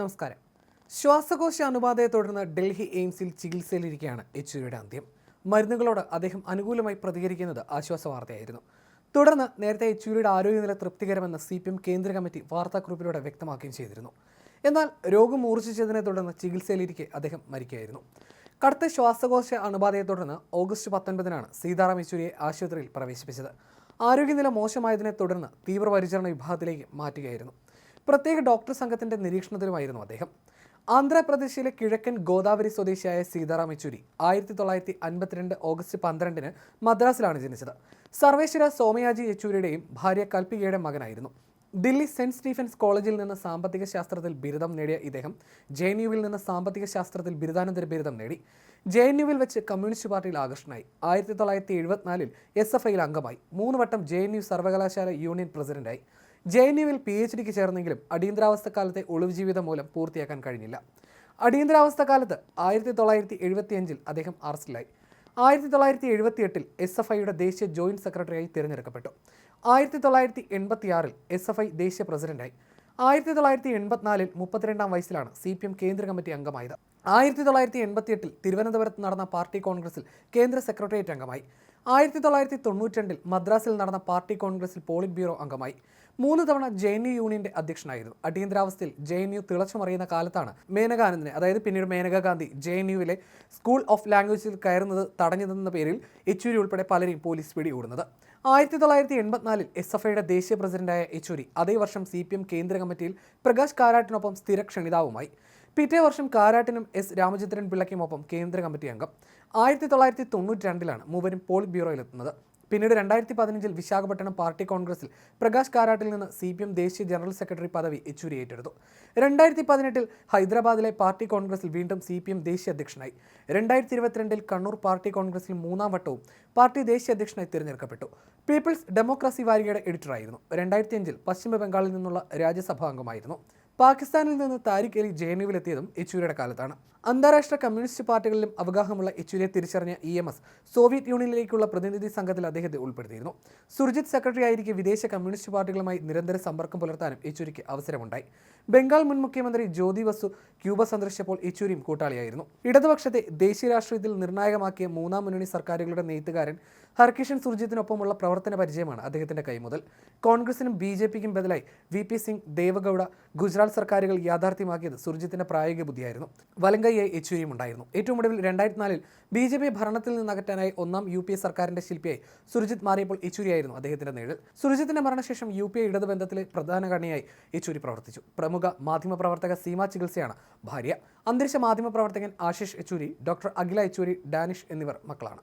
നമസ്കാരം. ശ്വാസകോശ അണുബാധയെ തുടർന്ന് ഡൽഹി എയിംസിൽ ചികിത്സയിലിരിക്കുകയാണ് യെച്ചൂരിയുടെ അന്ത്യം. മരുന്നുകളോട് അദ്ദേഹം അനുകൂലമായി പ്രതികരിക്കുന്നത് ആശ്വാസ വാർത്തയായിരുന്നു തുടർന്ന് നേരത്തെ യെച്ചൂരിയുടെ ആരോഗ്യനില തൃപ്തികരമെന്ന് സി പി എം കേന്ദ്ര കമ്മിറ്റി വാർത്താക്കുറിപ്പിലൂടെ വ്യക്തമാക്കുകയും ചെയ്തിരുന്നു. എന്നാൽ രോഗം മൂർച്ഛിച്ചതിനെ തുടർന്ന് ചികിത്സയിലിരിക്കെ അദ്ദേഹം മരിക്കുകയായിരുന്നു. കടുത്ത ശ്വാസകോശ അണുബാധയെ തുടർന്ന് ഓഗസ്റ്റ് പത്തൊൻപതിനാണ് സീതാറാം യെച്ചൂരിയെ ആശുപത്രിയിൽ പ്രവേശിപ്പിച്ചത്. ആരോഗ്യനില മോശമായതിനെ തുടർന്ന് തീവ്രപരിചരണ വിഭാഗത്തിലേക്ക് മാറ്റുകയായിരുന്നു. പ്രത്യേക ഡോക്ടർ സംഘത്തിന്റെ നിരീക്ഷണത്തിലുമായിരുന്നു അദ്ദേഹം. ആന്ധ്രാപ്രദേശിലെ കിഴക്കൻ ഗോദാവരി സ്വദേശിയായ സീതാറാം യെച്ചൂരി ആയിരത്തി തൊള്ളായിരത്തി അൻപത്തിരണ്ട് ഓഗസ്റ്റ് പന്ത്രണ്ടിന് മദ്രാസിലാണ് ജനിച്ചത്. സർവേശ്വര സോമയാജി യെച്ചൂരിയുടെയും ഭാര്യ കൽപ്പികയുടെ മകനായിരുന്നു. ദില്ലി സെന്റ് സ്റ്റീഫൻസ് കോളേജിൽ നിന്ന് സാമ്പത്തിക ശാസ്ത്രത്തിൽ ബിരുദം നേടിയ ഇദ്ദേഹം ജെ എൻ യുവിൽ നിന്ന് സാമ്പത്തിക ശാസ്ത്രത്തിൽ ബിരുദാനന്തര ബിരുദം നേടി. ജെ എൻ യുവിൽ വെച്ച് കമ്മ്യൂണിസ്റ്റ് പാർട്ടിയിൽ ആകർഷണമായി ആയിരത്തി തൊള്ളായിരത്തി എഴുപത്തിനാലിൽ എസ് എഫ് ഐയിൽ അംഗമായി. മൂന്ന് വട്ടം ജെ എൻ യു സർവകലാശാല യൂണിയൻ പ്രസിഡന്റായി. ജെ എൻ യുവിൽ പി എച്ച് ഡിക്ക് ചേർന്നെങ്കിലും അടിയന്തരാവസ്ഥ കാലത്തെ ഒളിവ് ജീവിതം മൂലം പൂർത്തിയാക്കാൻ കഴിഞ്ഞില്ല. അടിയന്തരാവസ്ഥ കാലത്ത് ആയിരത്തി തൊള്ളായിരത്തി എഴുപത്തിയഞ്ചിൽ അദ്ദേഹം അറസ്റ്റിലായി. ആയിരത്തി തൊള്ളായിരത്തി എഴുപത്തിയെട്ടിൽ എസ് എഫ് ഐയുടെ ദേശീയ ജോയിന്റ് സെക്രട്ടറിയായി തിരഞ്ഞെടുക്കപ്പെട്ടു. ആയിരത്തി തൊള്ളായിരത്തി എൺപത്തിയാറിൽ എസ് എഫ് ഐ ദേശീയ പ്രസിഡന്റായി. ആയിരത്തി തൊള്ളായിരത്തി എൺപത്തിനാലിൽ മുപ്പത്തിരണ്ടാം വയസ്സിലാണ് സി പി എം കേന്ദ്ര കമ്മിറ്റി അംഗമായത്. ആയിരത്തി തൊള്ളായിരത്തി എൺപത്തിയെട്ടിൽ തിരുവനന്തപുരത്ത് നടന്ന പാർട്ടി കോൺഗ്രസിൽ കേന്ദ്ര സെക്രട്ടേറിയറ്റ് അംഗമായി. ആയിരത്തി തൊള്ളായിരത്തി തൊണ്ണൂറ്റിരണ്ടിൽ മദ്രാസിൽ നടന്ന പാർട്ടി കോൺഗ്രസിൽ പോളിറ്റ് ബ്യൂറോ അംഗമായി. മൂന്ന് തവണ ജെ എൻ യു യൂണിയന്റെ അധ്യക്ഷനായിരുന്നു. അടിയന്തരാവസ്ഥയിൽ ജെ എൻ യു തിളച്ചുമറിയുന്ന കാലത്താണ് മേനകാനന്ദിനെ അതായത് പിന്നീട് മേനകാ ഗാന്ധി ജെ എൻ യുവിലെ സ്കൂൾ ഓഫ് ലാംഗ്വേജിൽ കയറുന്നത് തടഞ്ഞതെന്ന പേരിൽ യെച്ചൂരി ഉൾപ്പെടെ പലരെയും പോലീസ് പിടികൂടുന്നത്. ആയിരത്തി തൊള്ളായിരത്തി എൺപത്തിനാലിൽ എസ് എഫ് ഐയുടെ ദേശീയ പ്രസിഡന്റായ യെച്ചൂരി അതേ വർഷം സി പി എം കേന്ദ്ര കമ്മിറ്റിയിൽ പ്രകാശ് കാരാട്ടിനൊപ്പം സ്ഥിര ക്ഷണിതാവുമായി. പിറ്റേ വർഷം കാരാട്ടിനും എസ് രാമചന്ദ്രൻ പിള്ളയ്ക്കുമൊപ്പം കേന്ദ്ര കമ്മിറ്റി അംഗം. ആയിരത്തി തൊള്ളായിരത്തി തൊണ്ണൂറ്റി രണ്ടിലാണ് മൂവരും പോളിറ്റ് ബ്യൂറോയിലെത്തുന്നത്. പിന്നീട് രണ്ടായിരത്തി പതിനഞ്ചിൽ വിശാഖപട്ടണം പാർട്ടി കോൺഗ്രസിൽ പ്രകാശ് കാരാട്ടിൽ നിന്ന് സി പി എം ദേശീയ ജനറൽ സെക്രട്ടറി പദവി യെച്ചൂരി ഏറ്റെടുത്തു രണ്ടായിരത്തി പതിനെട്ടിൽ ഹൈദരാബാദിലെ പാർട്ടി കോൺഗ്രസിൽ വീണ്ടും സി പി എം ദേശീയ അധ്യക്ഷനായി. രണ്ടായിരത്തി ഇരുപത്തിരണ്ടിൽ കണ്ണൂർ പാർട്ടി കോൺഗ്രസിൽ മൂന്നാം വട്ടവും പാർട്ടി ദേശീയ അധ്യക്ഷനായി തിരഞ്ഞെടുക്കപ്പെട്ടു. പീപ്പിൾസ് ഡെമോക്രസി വാരികയുടെ എഡിറ്ററായിരുന്നു. രണ്ടായിരത്തി അഞ്ചിൽ പശ്ചിമ ബംഗാളിൽ നിന്നുള്ള രാജ്യസഭാ അംഗമായിരുന്നു. പാകിസ്ഥാനിൽ നിന്ന് താരിഖ് അലി ജെ എൻ യുവിലെത്തിയതും യെച്ചൂരിയുടെ കാലത്താണ്. അന്താരാഷ്ട്ര കമ്മ്യൂണിസ്റ്റ് പാർട്ടികളിലും അവഗാഹമുള്ള യെച്ചൂരിയെ തിരിച്ചറിഞ്ഞ ഇ എം എസ് സോവിയറ്റ് യൂണിയനിലേക്കുള്ള പ്രതിനിധി സംഘത്തിൽ അദ്ദേഹത്തെ ഉൾപ്പെടുത്തിയിരുന്നു. സുർജിത് സെക്രട്ടറി ആയിരിക്കെ വിദേശ കമ്മ്യൂണിസ്റ്റ് പാർട്ടികളുമായി നിരന്തര സമ്പർക്കം പുലർത്താനും യെച്ചൂരിക്ക് അവസരമുണ്ടായി. ബംഗാൾ മുൻ മുഖ്യമന്ത്രി ജ്യോതി ബസു ക്യൂബ സന്ദർശിച്ചപ്പോൾ യെച്ചൂരിയും കൂട്ടാളിയായിരുന്നു. ഇടതുപക്ഷത്തെ ദേശീയ രാഷ്ട്രീയത്തിൽ നിർണായകമാക്കിയ മൂന്നാം മുന്നണി സർക്കാരുകളുടെ നെയ്ത്തുകാരൻ ഹർകിഷൻ സുർജിത്തിനൊപ്പമുള്ള പ്രവർത്തന പരിചയമാണ് അദ്ദേഹത്തിന്റെ കൈമുതൽ. കോൺഗ്രസിനും ബി ജെ പിക്കും ബദലായി വി പി സിംഗ് ദേവഗൌഡ ഗുജറാത്ത് സർക്കാരുകൾ യാഥാർത്ഥ്യമാക്കിയത് സുർജിത്തിന്റെ പ്രായോഗിക ബുദ്ധിയായിരുന്നു. വലങ്കയ്യെ യെച്ചൂരിയും ഉണ്ടായിരുന്നു. ഏറ്റവും ഒടുവിൽ രണ്ടായിരത്തി നാലിൽ ബി ജെ പി ഭരണത്തിൽ നിന്ന് അകറ്റാനായി ഒന്നാം യു പി എ സർക്കാരിന്റെ ശില്പിയായി സുർജിത് മാറിയപ്പോൾ യെച്ചൂരിയായിരുന്നു അദ്ദേഹത്തിന്റെ നേഴ് സുർജിത്തിന്റെ മരണശേഷം യു പി എ ഇടതുബന്ധത്തിലെ പ്രധാന കണിയായി യെച്ചൂരി പ്രവർത്തിച്ചു. പ്രമുഖ മാധ്യമപ്രവർത്തക സീമ ചികിത്സയാണ് ഭാര്യ. അന്തരിച്ച മാധ്യമപ്രവർത്തകൻ ആശിഷ് യെച്ചൂരി ഡോക്ടർ അഖില യെച്ചൂരി ഡാനിഷ് എന്നിവർ മക്കളാണ്.